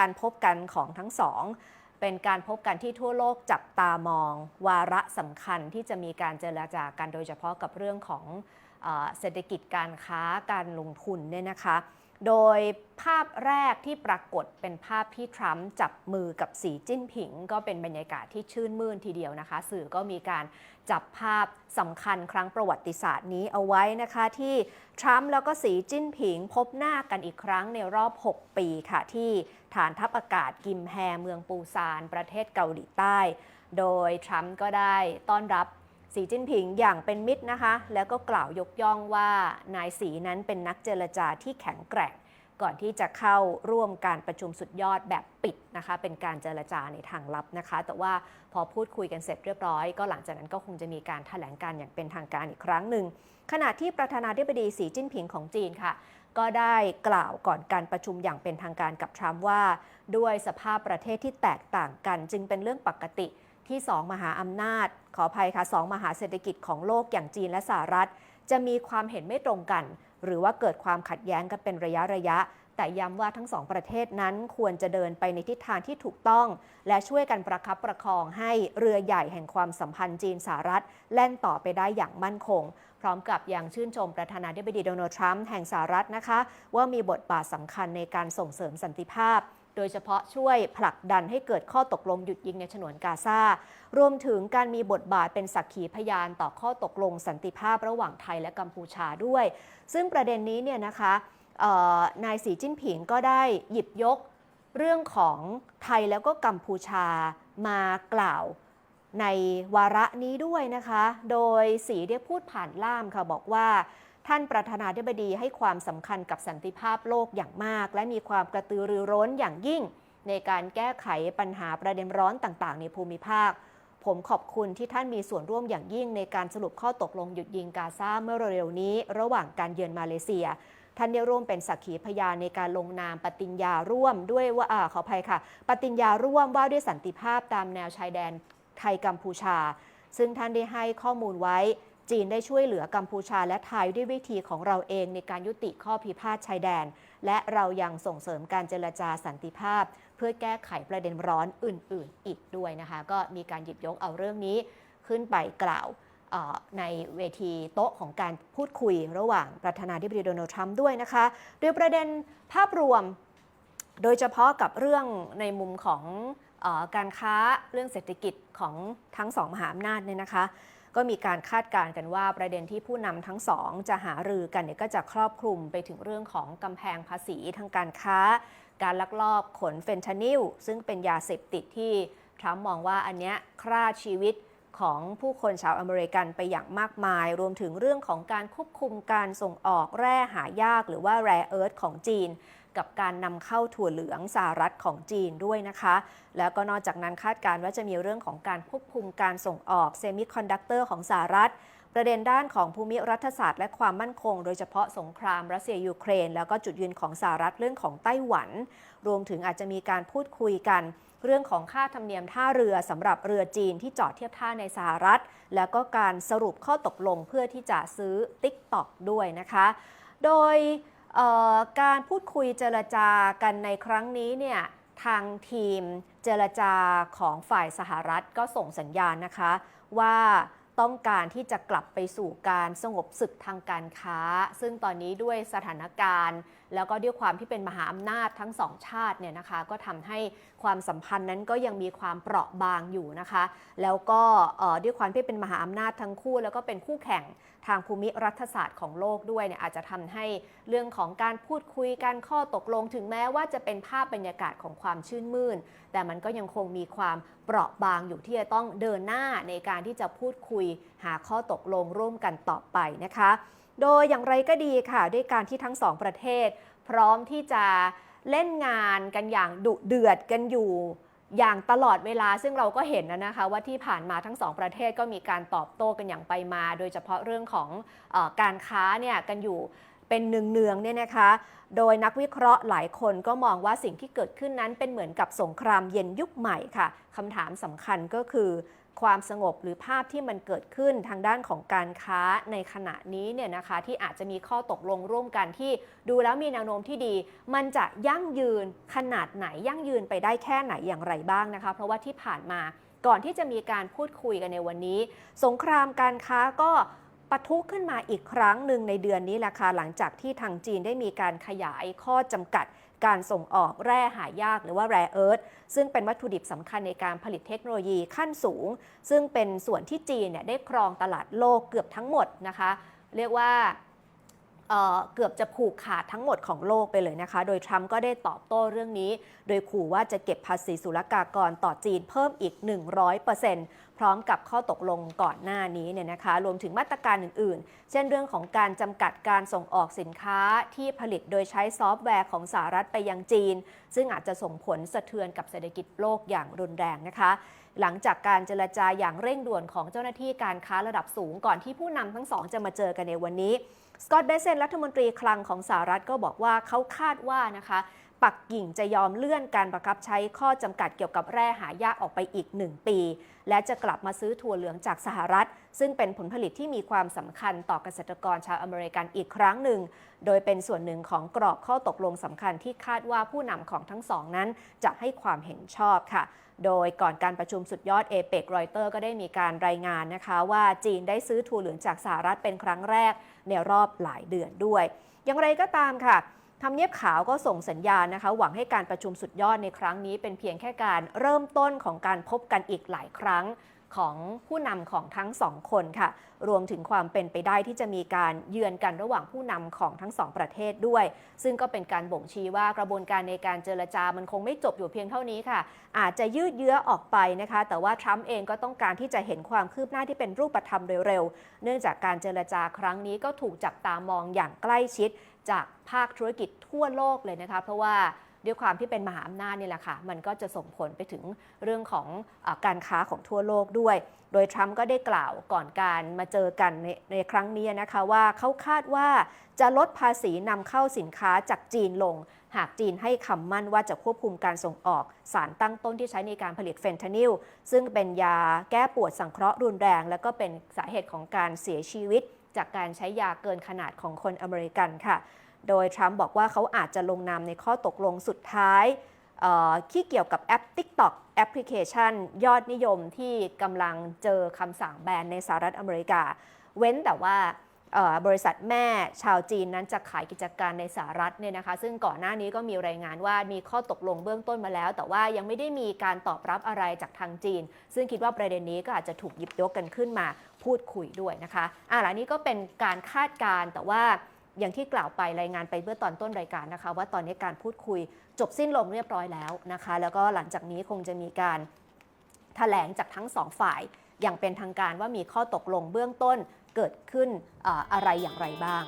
การพบกันของทั้งสอง เป็นการพบกันที่ทั่วโลกจับตามอง วาระสำคัญที่จะมีการเจรจากันโดยเฉพาะกับเรื่องของเออเศรษฐกิจการค้าการลงทุนเนี่ยนะคะ โดยภาพแรกที่ปรากฏเป็นภาพที่ทรัมป์จับมือกับสีจิ้นผิง ก็เป็นบรรยากาศที่ชื่นมื่นทีเดียวนะคะ สื่อก็มีการจับภาพสำคัญครั้งประวัติศาสตร์นี้เอาไว้นะคะที่ทรัมป์แล้วก็สีจิ้นผิงพบหน้ากันอีกครั้งในรอบ 6 ปีค่ะที่ฐานทัพอากาศกิมแฮเมืองปูซาน ประเทศเกาหลีใต้ โดยทรัมป์ก็ได้ต้อนรับ สีจิ้นผิงอย่างเป็นมิตรนะคะ แล้วก็กล่าวยกย่องว่านายสีนั้นเป็นนักเจรจาที่แข็งแกร่ง ก่อนที่จะเข้าร่วมการประชุมสุดยอดแบบปิดนะคะ เป็นการเจรจาในทางลับนะคะ แต่ว่าพอพูดคุยกันเสร็จเรียบร้อย ก็หลังจากนั้นก็คงจะมีการแถลงการอย่างเป็นทางการอีกครั้งหนึ่ง ขณะที่ประธานาธิบดีสีจิ้นผิงของจีนค่ะก็ได้กล่าวก่อนการประชุมอย่างเป็นทางการกับทรัมป์ว่า ด้วยสภาพประเทศที่แตกต่างกัน จึงเป็นเรื่องปกติ ที่สองมหาอำนาจ ขออภัยค่ะสองมหาเศรษฐกิจของโลกอย่างจีนและสหรัฐ จะมีความเห็นไม่ตรงกัน หรือว่าเกิดความขัดแย้งกันเป็นระยะระยะ แต่ย้ำว่าทั้งสองประเทศนั้นควรจะเดินไปในทิศทางที่ถูกต้อง และช่วยกันประคับประคองให้เรือใหญ่แห่งความสัมพันธ์จีนสหรัฐ แล่นต่อไปได้อย่างมั่นคง พร้อมกับยังชื่นชมประธานาธิบดีโดนัลด์ทรัมป์แห่งสหรัฐนะคะ ว่ามีบทบาทสำคัญในการส่งเสริมสันติภาพ โดยเฉพาะช่วยผลักดันให้เกิดข้อตกลงหยุดยิงในฉนวนกาซา รวมถึงการมีบทบาทเป็นสักขีพยานต่อข้อตกลงสันติภาพระหว่างไทยและกัมพูชาด้วย ซึ่งประเด็นนี้เนี่ยนะคะนายสีจิ้นผิงก็ได้หยิบยกเรื่องของไทยแล้วก็กัมพูชามากล่าวในวาระนี้ด้วยนะคะ โดยสีได้พูดผ่านล่ามค่ะบอกว่า ท่านประธานาธิบดีให้ความสำคัญกับสันติภาพโลกอย่างมาก และมีความกระตือรือร้นอย่างยิ่ง ในการแก้ไขปัญหาประเด็นร้อนต่างๆ ในภูมิภาค ผมขอบคุณที่ท่านมีส่วนร่วมอย่างยิ่ง ในการสรุปข้อตกลงหยุดยิงกาซาเมื่อเร็วๆนี้ ระหว่างการเยือนมาเลเซียท่านได้ร่วมเป็นสักขีพยานในการลงนามปฏิญญาร่วมด้วยว่าอาขออภัยค่ะ ปฏิญญาร่วมว่าด้วยสันติภาพตามแนวชายแดนไทยกัมพูชา ซึ่งท่านได้ให้ข้อมูลไว้ จีนได้ช่วยเหลือกัมพูชาและไทยด้วยวิธีของเราเองในการยุติข้อพิพาทชายแดน และเรายังส่งเสริมการเจรจาสันติภาพ เพื่อแก้ไขประเด็นร้อนอื่น ๆ อีกด้วยนะคะ ก็มีการหยิบยกเอาเรื่องนี้ขึ้นไปกล่าวในเวทีโต๊ะของการพูดคุยระหว่างประธานาธิบดีโดนัลด์ทรัมป์ด้วยนะคะ โดยประเด็นภาพรวม โดยเฉพาะกับเรื่องในมุมของอการค้าเรื่องเศรษฐกิจของทั้งสองมหาอำนาจเนี่ยนะคะ ก็มีการคาดการณ์กันว่าประเด็นที่ผู้นำทั้งสองจะหารือกันเนี่ยก็จะครอบคลุมไปถึงเรื่องของกำแพงภาษีทางการค้า การลักลอบขนเฟนทานิลซึ่งเป็นยาเสพติดที่ทรัมป์มองว่าอันเนี้ยฆ่าชีวิต ของผู้คนชาวอเมริกันไปอย่างมากมาย รวมถึงเรื่องของการควบคุมการส่งออกแร่หายาก หรือว่าแร่เอิร์ธของจีน กับการนำเข้าถั่วเหลืองสหรัฐของจีนด้วยนะคะ แล้วก็นอกจากนั้นคาดการณ์ว่าจะมีเรื่องของการควบคุมการส่งออกเซมิคอนดักเตอร์ของสหรัฐ ประเด็นด้านของภูมิรัฐศาสตร์และความมั่นคง โดยเฉพาะสงครามรัสเซียยูเครน แล้วก็จุดยืนของสหรัฐเรื่องของไต้หวัน รวมถึงอาจจะมีการพูดคุยกัน เรื่องของค่าธรรมเนียมท่าเรือสำหรับเรือจีนที่จอดเทียบท่าในสหรัฐ แล้วก็การสรุปข้อตกลงเพื่อที่จะซื้อ t ิ k t o k ด้วยนะคะ โดยการพูดคุยเจรจากันในครั้งนี้เนี่ยทางทีมเจรจาของฝ่ายสหรัฐก็ส่งสัญญาณนะคะว่า ต้องการที่จะกลับไปสู่การสงบศึกทางการค้า ซึ่งตอนนี้ด้วยสถานการณ์ แล้วก็ด้วยความที่เป็นมหาอำนาจทั้งสองชาติเนี่ยนะคะ ก็ทำให้ความสัมพันธ์นั้นก็ยังมีความเปราะบางอยู่นะคะ แล้วก็ด้วยความที่เป็นมหาอำนาจทั้งคู่ แล้วก็เป็นคู่แข่งทางภูมิรัฐศาสตร์ของโลกด้วยเนี่ยอาจจะทำให้เรื่องของการพูดคุยกันข้อตกลงถึงแม้ว่าจะเป็นภาพบรรยากาศของความชื่นมื่น แต่มันก็ยังคงมีความเปราะบางอยู่ที่จะต้องเดินหน้าในการที่จะพูดคุยหาข้อตกลงร่วมกันต่อไปนะคะ โดยอย่างไรก็ดีค่ะ ด้วยการที่ทั้งสองประเทศ พร้อมที่จะเล่นงานกันอย่างดุเดือดกันอยู่อย่างตลอดเวลาซึ่งเราก็เห็นนะนะคะ ว่าที่ผ่านมาทั้งสองประเทศก็มีการตอบโต้กันอย่างไปมา โดยเฉพาะเรื่องของออการค้าเนี่ยกันอยู่เป็นเนืองๆเนี่ยนะคะ โดยนักวิเคราะห์หลายคนก็มองว่าสิ่งที่เกิดขึ้นนั้นเป็นเหมือนกับสงครามเย็นยุคใหม่ค่ะคำถามสำคัญก็คือ ความสงบหรือภาพที่มันเกิดขึ้นทางด้านของการค้าในขณะนี้เนี่ยนะคะที่อาจจะมีข้อตกลงร่วมกันที่ดูแล้วมีแนวโน้มที่ดี มันจะยั่งยืนขนาดไหนยั่งยืนไปได้แค่ไหนอย่างไรบ้างนะคะ เพราะว่าที่ผ่านมาก่อนที่จะมีการพูดคุยกันในวันนี้ สงครามการค้าก็ปะทุขึ้นมาอีกครั้งหนึ่งในเดือนนี้แหละค่ะหลังจากที่ทางจีนได้มีการขยายข้อจำกัด การส่งออกแร่หายากหรือว่าแร่เอิร์ธซึ่งเป็นวัตถุดิบสำคัญในการผลิตเทคโนโลยีขั้นสูง ซึ่งเป็นส่วนที่จีนเนี่ยได้ครองตลาดโลกเกือบทั้งหมดนะคะ เรียกว่า เเกือบจะผูกขาดทั้งหมดของโลกไปเลยนะคะ โดยทรัมป์ก็ได้ตอบโต้เรื่องนี้ โดยขู่ว่าจะเก็บภาษีศุลกากรต่อจีนเพิ่มอีก 100%พร้อมกับข้อตกลงก่อนหน้านี้เนี่ยนะคะ รวมถึงมาตรการอื่นๆ เช่นเรื่องของการจำกัดการส่งออกสินค้าที่ผลิตโดยใช้ซอฟต์แวร์ของสหรัฐไปยังจีน ซึ่งอาจจะส่งผลสะเทือนกับเศรษฐกิจโลกอย่างรุนแรงนะคะ หลังจากการเจรจาอย่างเร่งด่วนของเจ้าหน้าที่การค้าระดับสูงก่อนที่ผู้นำทั้งสองจะมาเจอกันในวันนี้สกอตต์เบเซนรัฐมนตรีคลังของสหรัฐก็บอกว่าเขาคาดว่านะคะ ปักกิ่งจะยอมเลื่อนการประคับใช้ข้อจำกัดเกี่ยวกับแร่หายากออกไปอีก 1 ปี และจะกลับมาซื้อถั่วเหลืองจากสหรัฐ ซึ่งเป็นผลผลิตที่มีความสำคัญต่อเกษตรกรชาวอเมริกันอีกครั้งหนึ่ง โดยเป็นส่วนหนึ่งของกรอบข้อตกลงสำคัญที่คาดว่าผู้นำของทั้งสองนั้นจะให้ความเห็นชอบค่ะ โดยก่อนการประชุมสุดยอดเอเปกรอยเตอร์ก็ได้มีการรายงานนะคะ ว่าจีนได้ซื้อถั่วเหลืองจากสหรัฐเป็นครั้งแรกในรอบหลายเดือนด้วย อย่างไรก็ตามค่ะทำเนียบขาวก็ส่งสัญญาณนะคะ หวังให้การประชุมสุดยอดในครั้งนี้เป็นเพียงแค่การเริ่มต้นของการพบกันอีกหลายครั้ง ของผู้นำของทั้งสองคนค่ะ รวมถึงความเป็นไปได้ที่จะมีการเยือนกันระหว่างผู้นำของทั้งสองประเทศด้วย ซึ่งก็เป็นการบ่งชี้ว่ากระบวนการในการเจรจามันคงไม่จบอยู่เพียงเท่านี้ค่ะ อาจจะยืดเยื้อออกไปนะคะ แต่ว่าทรัมป์เองก็ต้องการที่จะเห็นความคืบหน้าที่เป็นรูปธรรมเร็วๆ เนื่องจากการเจรจาครั้งนี้ก็ถูกจับตามองอย่างใกล้ชิด จากภาคธุรกิจทั่วโลกเลยนะคะ เพราะว่า ด้วยความที่เป็นมหาอำนาจนี่แหละค่ะ มันก็จะส่งผลไปถึงเรื่องของอการค้าของทั่วโลกด้วย โดยทรัมป์ก็ได้กล่าวก่อนการมาเจอกันในในครั้งนี้นะคะว่าเขาคาดว่าจะลดภาษีนำเข้าสินค้าจากจีนลง หากจีนให้คำมั่นว่าจะควบคุมการส่งออกสารตั้งต้นที่ใช้ในการผลิตเฟนทานิล ซึ่งเป็นยาแก้ปวดสังเคราะห์รุนแรง และก็เป็นสาเหตุของการเสียชีวิตจากการใช้ยาเกินขนาดของคนอเมริกันค่ะ โดยทรัมป์บอกว่าเขาอาจจะลงนามในข้อตกลงสุดท้ายที่เกี่ยวกับแอป TikTok แอปพลิเคชัน ยอดนิยมที่กำลังเจอคำสั่งแบนในสหรัฐอเมริกา เว้นแต่ว่าบริษัทแม่ชาวจีนนั้นจะขายกิจการในสหรัฐเนี่ยนะคะ ซึ่งก่อนหน้านี้ก็มีรายงานว่ามีข้อตกลงเบื้องต้นมาแล้ว แต่ว่ายังไม่ได้มีการตอบรับอะไรจากทางจีน ซึ่งคิดว่าประเด็นนี้ก็อาจจะถูกหยิบยกกันขึ้นมาพูดคุยด้วยนะคะอ่าแล้วนี้ก็เป็นการคาดการณ์แต่ว่า อย่างที่กล่าวไปรายงานไปเมื่อตอนต้นรายการนะคะ ว่าตอนนี้การพูดคุยจบสิ้นลงเรียบร้อยแล้วนะคะ แล้วก็หลังจากนี้คงจะมีการแถลงจากทั้งสองฝ่าย อย่างเป็นทางการว่ามีข้อตกลงเบื้องต้นเกิดขึ้นออะไรอย่างไรบ้าง